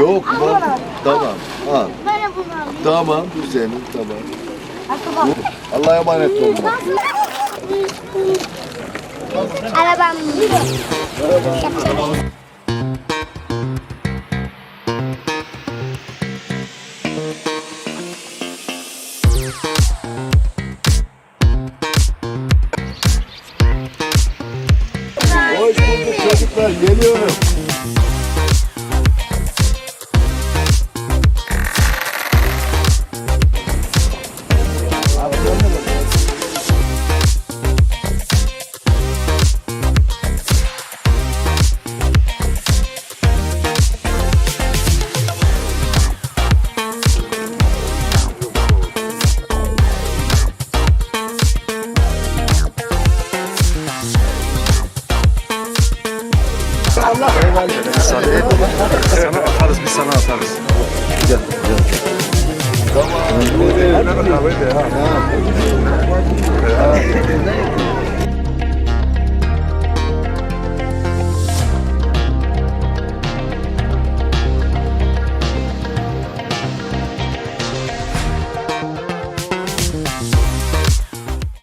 Yok lan. Tamam. Al. De bunu alayım. Tamam bu senin tamam. Ayakkabı. Allah'a emanet olun. Arabam. Hoş bulduk çocuklar geliyorum. Sana atarız biz sana atarız. Tamam. Hadi. Ha.